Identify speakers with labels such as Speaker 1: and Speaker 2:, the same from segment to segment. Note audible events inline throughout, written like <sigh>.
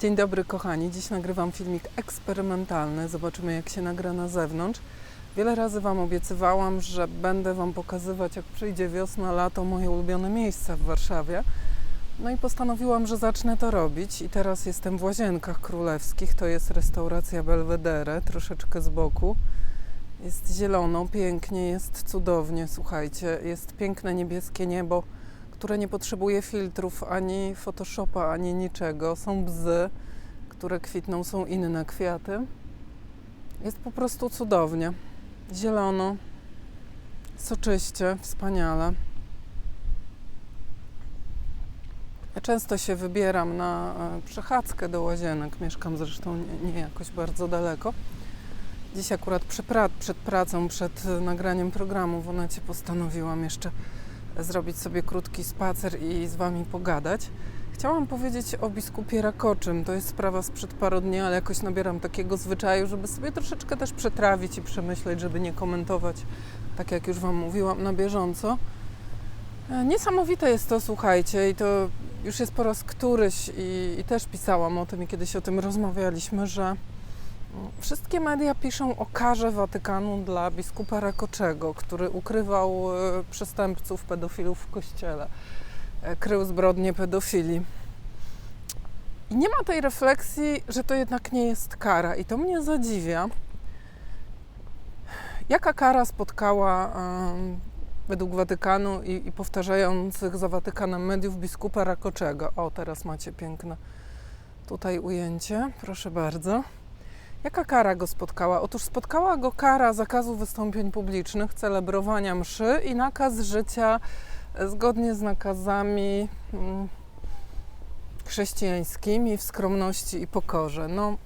Speaker 1: Dzień dobry kochani, dziś nagrywam filmik eksperymentalny. Zobaczymy jak się nagra na zewnątrz. Wiele razy Wam obiecywałam, że będę Wam pokazywać jak przyjdzie wiosna, lato, moje ulubione miejsca w Warszawie. No i postanowiłam, że zacznę to robić i teraz jestem w Łazienkach Królewskich. To jest restauracja Belvedere, troszeczkę z boku. Jest zielono, pięknie, jest cudownie, słuchajcie. Jest piękne niebieskie niebo, które nie potrzebuje filtrów ani Photoshopa, ani niczego. Są bzy, które kwitną, są inne kwiaty. Jest po prostu cudownie. Zielono, soczyście, wspaniale. Ja często się wybieram na e, przechadzkę do łazienek. Mieszkam zresztą nie, nie jakoś bardzo daleko. Dziś akurat przy pra- przed pracą, przed e, nagraniem programu w Onecie postanowiłam jeszcze zrobić sobie krótki spacer i z Wami pogadać. Chciałam powiedzieć o biskupie Rakoczym. To jest sprawa sprzed paru dni, ale jakoś nabieram takiego zwyczaju, żeby sobie troszeczkę też przetrawić i przemyśleć, żeby nie komentować, tak jak już Wam mówiłam, na bieżąco. E, Niesamowite jest to, słuchajcie, i to już jest po raz któryś i, i też pisałam o tym i kiedyś o tym rozmawialiśmy, że wszystkie media piszą o karze Watykanu dla biskupa Rakoczego, który ukrywał e, przestępców, pedofilów w kościele, e, krył zbrodnie pedofilii. I nie ma tej refleksji, że to jednak nie jest kara i to mnie zadziwia. Jaka kara spotkała według Watykanu i, i powtarzających za Watykanem mediów biskupa Rakoczego? O, teraz macie piękne tutaj ujęcie, proszę bardzo. Jaka kara go spotkała? Otóż spotkała go kara zakazu wystąpień publicznych, celebrowania mszy i nakaz życia e, zgodnie z nakazami mm, chrześcijańskimi w skromności i pokorze. No,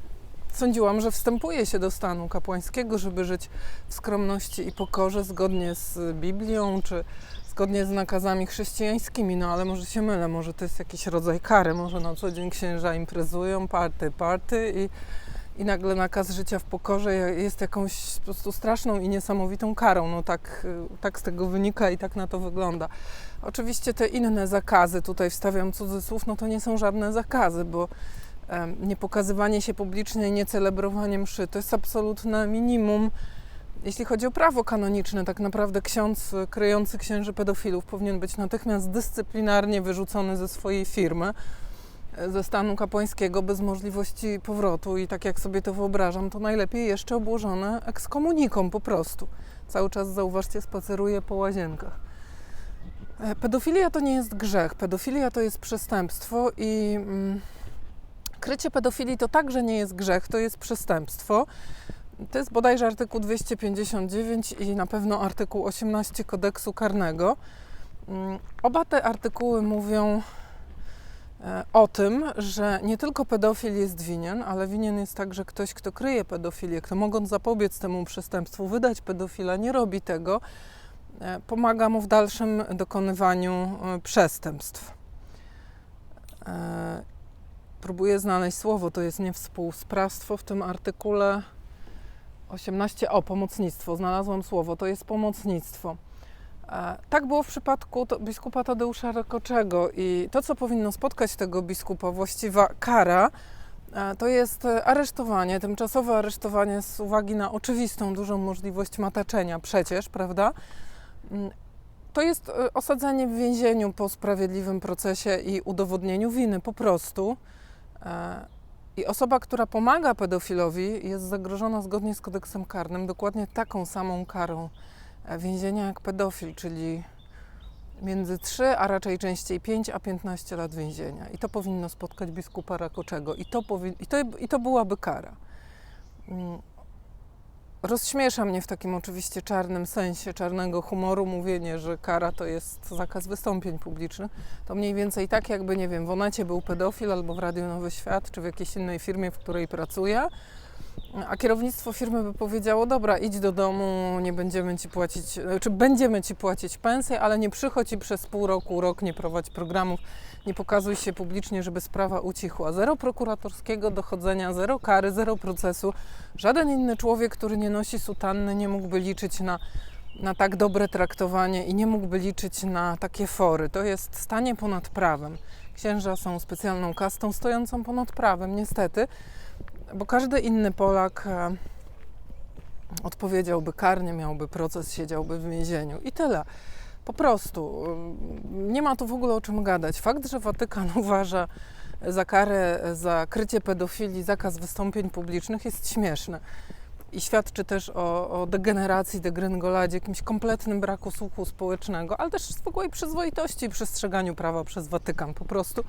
Speaker 1: sądziłam, że wstępuje się do stanu kapłańskiego, żeby żyć w skromności i pokorze zgodnie z Biblią, czy zgodnie z nakazami chrześcijańskimi, no ale może się mylę, może to jest jakiś rodzaj kary, może na co dzień księża imprezują, party, party i, i nagle nakaz życia w pokorze jest jakąś po prostu straszną i niesamowitą karą, no tak, tak z tego wynika i tak na to wygląda. Oczywiście te inne zakazy, tutaj wstawiam cudzysłów, no to nie są żadne zakazy, bo em, nie pokazywanie się publicznie i nie celebrowanie mszy to jest absolutne minimum. Jeśli chodzi o prawo kanoniczne, tak naprawdę ksiądz kryjący księży pedofilów powinien być natychmiast dyscyplinarnie wyrzucony ze swojej firmy, ze stanu kapłańskiego bez możliwości powrotu i tak jak sobie to wyobrażam, to najlepiej jeszcze obłożone ekskomuniką po prostu. Cały czas, zauważcie, spaceruje po łazienkach. E, Pedofilia to nie jest grzech, pedofilia to jest przestępstwo i mm, krycie pedofilii to także nie jest grzech, to jest przestępstwo. To jest bodajże artykuł 259 i na pewno artykuł 18 kodeksu karnego. Mm, Oba te artykuły mówią o tym, że nie tylko pedofil jest winien, ale winien jest także ktoś, kto kryje pedofilię, kto mogąc zapobiec temu przestępstwu, wydać pedofila, nie robi tego, e, pomaga mu w dalszym dokonywaniu e, przestępstw. E, Próbuję znaleźć słowo, to jest niewspółsprawstwo w tym artykule 18. O, pomocnictwo, znalazłam słowo, to jest pomocnictwo. Tak było w przypadku biskupa Tadeusza Rakoczego i to, co powinno spotkać tego biskupa, właściwa kara, e, to jest e, aresztowanie, tymczasowe aresztowanie z uwagi na oczywistą, dużą możliwość mataczenia przecież, prawda? Mm, To jest e, osadzenie w więzieniu po sprawiedliwym procesie i udowodnieniu winy po prostu. I osoba, która pomaga pedofilowi, jest zagrożona zgodnie z kodeksem karnym dokładnie taką samą karą więzienia jak pedofil, czyli między 3, a raczej częściej 5 a 15 lat więzienia. I to powinno spotkać biskupa Rakoczego. I to, i to, i to byłaby kara. Mm. Rozśmiesza mnie w takim oczywiście czarnym sensie, czarnego humoru mówienie, że kara to jest zakaz wystąpień publicznych. To mniej więcej tak, jakby, nie wiem, w Onecie był pedofil albo w Radiu Nowy Świat, czy w jakiejś innej firmie, w której pracuję, a kierownictwo firmy by powiedziało, dobra, idź do domu, nie będziemy ci płacić, czy będziemy ci płacić pensję, ale nie przychodź i przez pół roku, rok nie prowadź programów, nie pokazuj się publicznie, żeby sprawa ucichła. Zero prokuratorskiego dochodzenia, zero kary, zero procesu. Żaden inny człowiek, który nie nosi sutanny, nie mógłby liczyć na, na tak dobre traktowanie i nie mógłby liczyć na takie fory. To jest stanie ponad prawem. Księża są specjalną kastą stojącą ponad prawem, niestety, bo każdy inny Polak e, odpowiedziałby karnie, miałby proces, siedziałby w więzieniu i tyle. Po prostu nie ma tu w ogóle o czym gadać. Fakt, że Watykan <laughs> uważa za karę za krycie pedofilii zakaz wystąpień publicznych jest śmieszny. I świadczy też o, o degeneracji, degrengoladzie, jakimś kompletnym braku słuchu społecznego, ale też zwykłej przyzwoitości i przestrzeganiu prawa przez Watykan po prostu.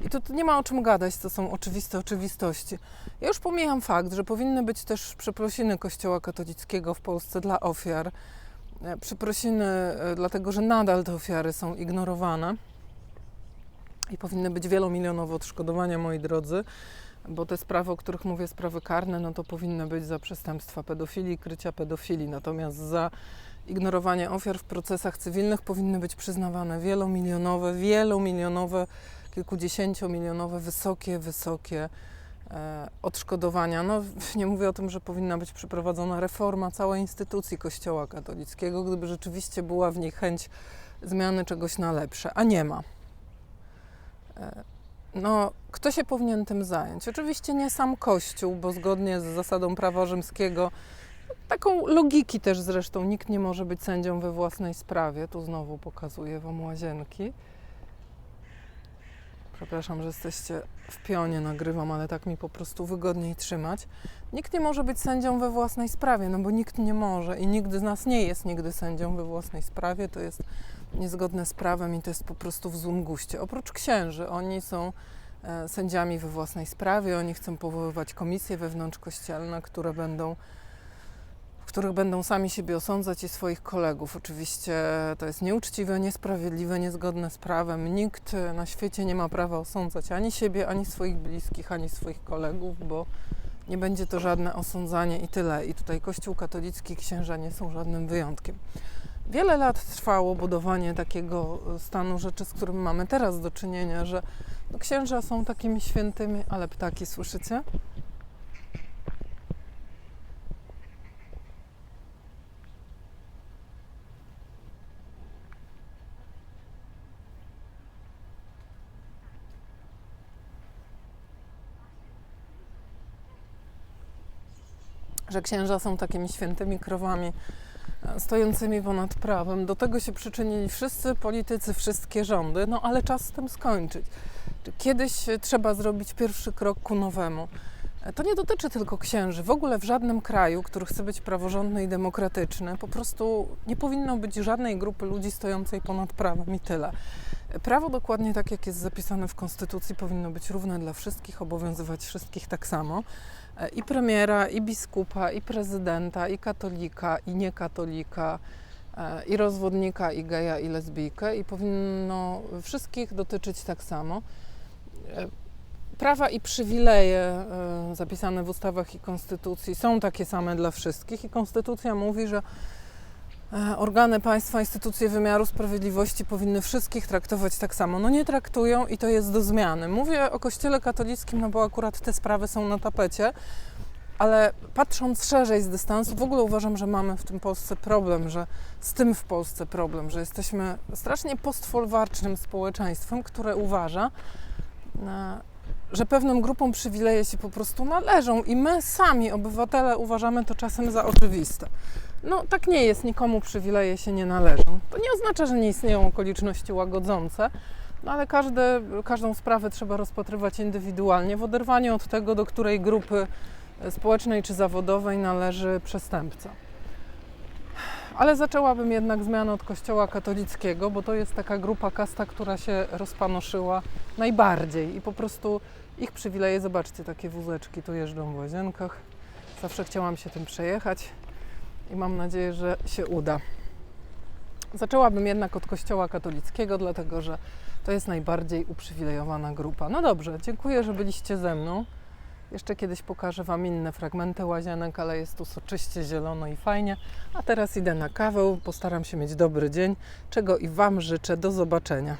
Speaker 1: I tu nie ma o czym gadać, to są oczywiste oczywistości. Ja już pomijam fakt, że powinny być też przeprosiny Kościoła katolickiego w Polsce dla ofiar. E, Przeprosiny, e, dlatego że nadal te ofiary są ignorowane i powinny być wielomilionowe odszkodowania, moi drodzy, bo te sprawy, o których mówię, sprawy karne, no to powinny być za przestępstwa pedofilii, krycia pedofilii, natomiast za ignorowanie ofiar w procesach cywilnych powinny być przyznawane wielomilionowe, wielomilionowe, kilkudziesięciomilionowe, wysokie, wysokie e, odszkodowania. No, <laughs> nie mówię o tym, że powinna być przeprowadzona reforma całej instytucji Kościoła katolickiego, gdyby rzeczywiście była w niej chęć zmiany czegoś na lepsze, a nie ma. E, no, kto się powinien tym zająć? Oczywiście nie sam Kościół, bo zgodnie z zasadą prawa rzymskiego, taką logiki też zresztą, nikt nie może być sędzią we własnej sprawie. Tu znowu pokazuję Wam łazienki. Przepraszam, że jesteście w pionie, nagrywam, ale tak mi po prostu wygodniej trzymać. Nikt nie może być sędzią we własnej sprawie, no bo nikt nie może i nigdy z nas nie jest nigdy sędzią we własnej sprawie. To jest niezgodne z prawem i to jest po prostu w złym guście. Oprócz księży, oni są e, sędziami we własnej sprawie, oni chcą powoływać komisje wewnątrzkościelne, które będą w których będą sami siebie osądzać i swoich kolegów. Oczywiście to jest nieuczciwe, niesprawiedliwe, niezgodne z prawem. Nikt na świecie nie ma prawa osądzać ani siebie, ani swoich bliskich, ani swoich kolegów, bo nie będzie to żadne osądzanie i tyle. I tutaj Kościół katolicki, księża nie są żadnym wyjątkiem. Wiele lat trwało budowanie takiego stanu rzeczy, z którym mamy teraz do czynienia, że no, księża są takimi świętymi, ale ptaki, słyszycie? Że księża są takimi świętymi krowami e, stojącymi ponad prawem. Do tego się przyczynili wszyscy politycy, wszystkie rządy, no ale czas z tym skończyć. Kiedyś trzeba zrobić pierwszy krok ku nowemu. To nie dotyczy tylko księży. W ogóle w żadnym kraju, który chce być praworządny i demokratyczny, po prostu nie powinno być żadnej grupy ludzi stojącej ponad prawem i tyle. Prawo dokładnie tak, jak jest zapisane w Konstytucji, powinno być równe dla wszystkich, obowiązywać wszystkich tak samo. E, I premiera, i biskupa, i prezydenta, i katolika, i niekatolika, e, i rozwodnika, i geja, i lesbijkę. I powinno wszystkich dotyczyć tak samo. E, Prawa i przywileje zapisane w ustawach i konstytucji są takie same dla wszystkich i konstytucja mówi, że organy państwa, instytucje wymiaru sprawiedliwości powinny wszystkich traktować tak samo. No nie traktują i to jest do zmiany. Mówię o Kościele katolickim, no bo akurat te sprawy są na tapecie, ale patrząc szerzej z dystansu, w ogóle uważam, że mamy w tym Polsce problem, że z tym w Polsce problem, że jesteśmy strasznie postfolwarcznym społeczeństwem, które uważa, e, że pewnym grupom przywileje się po prostu należą i my sami, obywatele, uważamy to czasem za oczywiste. No tak nie jest, nikomu przywileje się nie należą. To nie oznacza, że nie istnieją okoliczności łagodzące, no ale każde, każdą sprawę trzeba rozpatrywać indywidualnie, w oderwaniu od tego, do której grupy społecznej czy zawodowej należy przestępca. Ale zaczęłabym jednak zmianę od Kościoła katolickiego, bo to jest taka grupa kasta, która się rozpanoszyła najbardziej i po prostu ich przywileje, zobaczcie, takie wózeczki tu jeżdżą w łazienkach. Zawsze chciałam się tym przejechać i mam nadzieję, że się uda. Zaczęłabym jednak od Kościoła katolickiego, dlatego że to jest najbardziej uprzywilejowana grupa. No dobrze, dziękuję, że byliście ze mną. Jeszcze kiedyś pokażę Wam inne fragmenty łazienek, ale jest tu soczyście, zielono i fajnie. A teraz idę na kawę, postaram się mieć dobry dzień, czego i Wam życzę. Do zobaczenia.